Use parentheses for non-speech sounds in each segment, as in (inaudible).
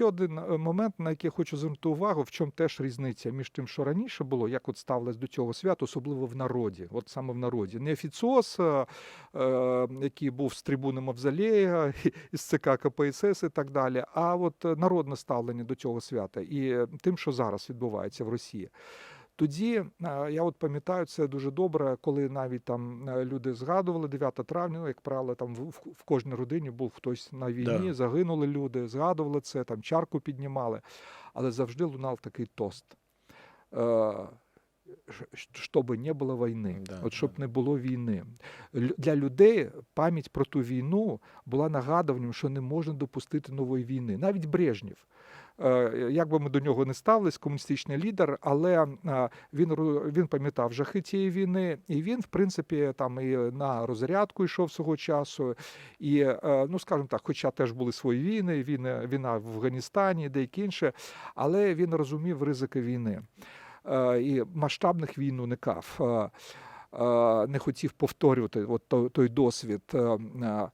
ще один е, момент, на який я хочу звернути увагу, в чому теж різниця між тим, що раніше було, як от ставилось до цього свята, особливо в народі, от саме в народі. Не офіціоз, е, який був з трибуни Мавзолея, (laughs) із ЦК КПСС і так далі, а от народне ставлення до цього свята і тим, що зараз відбувається в Росії. Тоді е, я от пам'ятаю це дуже добре, коли навіть там е, люди згадували 9 травня, ну, як правило, там в, в- в кожній родині був хтось на війні, Да. загинули люди, згадували це, там чарку піднімали, але завжди лунав такий тост. Щоб не було війни, Да, от щоб да. не було війни. Для людей пам'ять про ту війну була нагадуванням, що не можна допустити нової війни. Навіть Брежнєв. Е, Як би ми до нього не ставились, комуністичний лідер, але він він пам'ятав жахи цієї війни, і він, в принципі, там і на розрядку йшов свого часу. І е, ну скажімо так, хоча теж були свої війни, війна, війна в Афганістані, деякі інше, але він розумів ризики війни і масштабних війн уникав. е, е, Не хотів повторювати от той, досвід. е, е.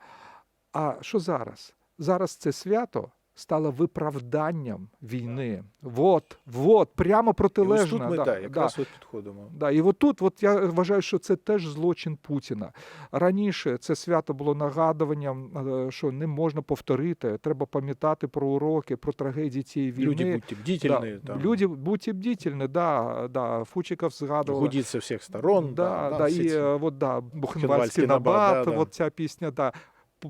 А що зараз? Зараз це свято стало виправданням війни. Вот, вот, прямо І ось тут ми да, да, да. от підходимо. Да, і от тут, от я вважаю, що це теж злочин Путіна. Раніше це свято було нагадуванням, е, що не можна повторити. Треба пам'ятати про уроки, про трагедії цієї війни. Люди, будьте бдительны, да, там, люди, будьте бдительні, да, да. Фучиков згадував. гудит со всех сторон. Да, да, все і ці- е, от, да, Бухенвальський набат, набат, да, да. от ця пісня, да.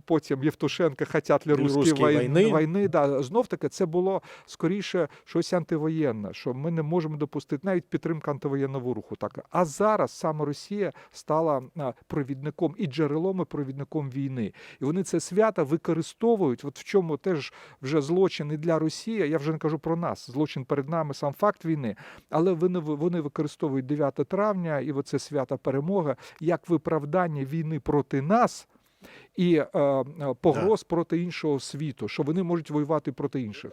П- Потім Євтушенка «Хотять ли русські війни». війни да. Знов таки це було скоріше щось антивоєнне, що ми не можемо допустити навіть підтримка антивоєнного руху. Так. А зараз саме Росія стала провідником і джерелом, і провідником війни. І вони це свято використовують, от в чому теж вже злочин і для Росії, я вже не кажу про нас, злочин перед нами, сам факт війни, але вони, вони використовують 9 травня і оце свято перемоги як виправдання війни проти нас і е, е, погроз проти іншого світу, що вони можуть воювати проти інших.